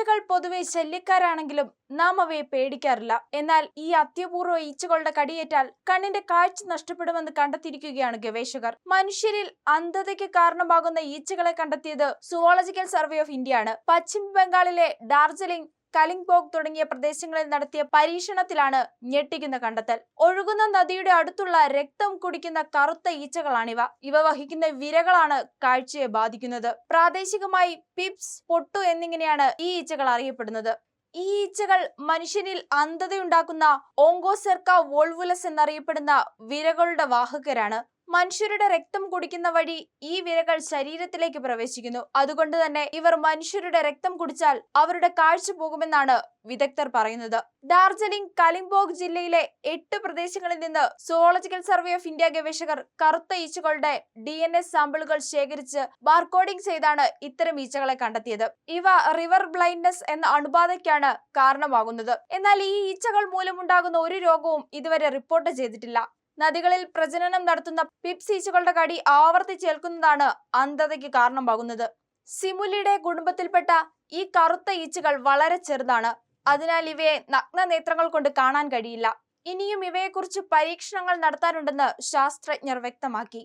ഈച്ചകൾ പൊതുവെ ശല്യക്കാരാണെങ്കിലും നാം അവയെ പേടിക്കാറില്ല. എന്നാൽ ഈ അത്യപൂർവ ഈച്ചകളുടെ കടിയേറ്റാൽ കണ്ണിന്റെ കാഴ്ച നഷ്ടപ്പെടുമെന്ന് കണ്ടെത്തിയിരിക്കുകയാണ് ഗവേഷകർ. മനുഷ്യരിൽ അന്ധതയ്ക്ക് കാരണമാകുന്ന ഈച്ചകളെ കണ്ടെത്തിയത് സുവോളജിക്കൽ സർവേ ഓഫ് ഇന്ത്യയാണ് പശ്ചിമ ബംഗാളിലെ ഡാർജിലിംഗ് കലിംഗ്പോങ് തുടങ്ങിയ പ്രദേശങ്ങളിൽ നടത്തിയ പരീക്ഷണത്തിലാണ് ഞെട്ടിക്കുന്ന കണ്ടെത്തൽ. ഒഴുകുന്ന നദിയുടെ അടുത്തുള്ള രക്തം കുടിക്കുന്ന കറുത്ത ഈച്ചകളാണിവ. ഇവ വഹിക്കുന്ന വിരകളാണ് കാഴ്ചയെ ബാധിക്കുന്നത്. പ്രാദേശികമായി പിപ്സ് പൊട്ടു എന്നിങ്ങനെയാണ് ഈ ഈച്ചകൾ അറിയപ്പെടുന്നത്. ഈ ഈച്ചകൾ മനുഷ്യനിൽ അന്ധതയുണ്ടാക്കുന്ന ഓങ്കോസെർക്ക വോൾവുലസ് എന്നറിയപ്പെടുന്ന വിരകളുടെ വാഹകരാണ്. മനുഷ്യരുടെ രക്തം കുടിക്കുന്ന വഴി ഈ വിരകൾ ശരീരത്തിലേക്ക് പ്രവേശിക്കുന്നു. അതുകൊണ്ട് തന്നെ ഇവർ മനുഷ്യരുടെ രക്തം കുടിച്ചാൽ അവരുടെ കാഴ്ച പോകുമെന്നാണ് വിദഗ്ധർ പറയുന്നത്. ഡാർജിലിംഗ് കലിംബോഗ് ജില്ലയിലെ എട്ട് പ്രദേശങ്ങളിൽ നിന്ന് സുവോളജിക്കൽ സർവേ ഓഫ് ഇന്ത്യ ഗവേഷകർ കറുത്ത ഈച്ചകളുടെ ഡി എൻ എസ് സാമ്പിളുകൾ ശേഖരിച്ച് ബാർകോഡിംഗ് ചെയ്താണ് ഇത്തരം ഈച്ചകളെ കണ്ടെത്തിയത്. ഇവ റിവർ ബ്ലൈൻഡ്നെസ് എന്ന അണുബാധയ്ക്കാണ് കാരണമാകുന്നത്. എന്നാൽ ഈ ഈച്ചകൾ മൂലമുണ്ടാകുന്ന ഒരു രോഗവും ഇതുവരെ റിപ്പോർട്ട് ചെയ്തിട്ടില്ല. നദികളിൽ പ്രജനനം നടത്തുന്ന പിപ്സീച്ചുകളുടെ കടി ആവർത്തിച്ചേൽക്കുന്നതാണ് അന്ധതയ്ക്ക് കാരണമാകുന്നത്. സിമുലിയുടെ കുടുംബത്തിൽപ്പെട്ട ഈ കറുത്ത ഈച്ചകൾ വളരെ ചെറുതാണ്. അതിനാൽ ഇവയെ നഗ്ന നേത്രങ്ങൾ കൊണ്ട് കാണാൻ കഴിയില്ല. ഇനിയും ഇവയെക്കുറിച്ച് പരീക്ഷണങ്ങൾ നടത്താനുണ്ടെന്ന് ശാസ്ത്രജ്ഞർ വ്യക്തമാക്കി.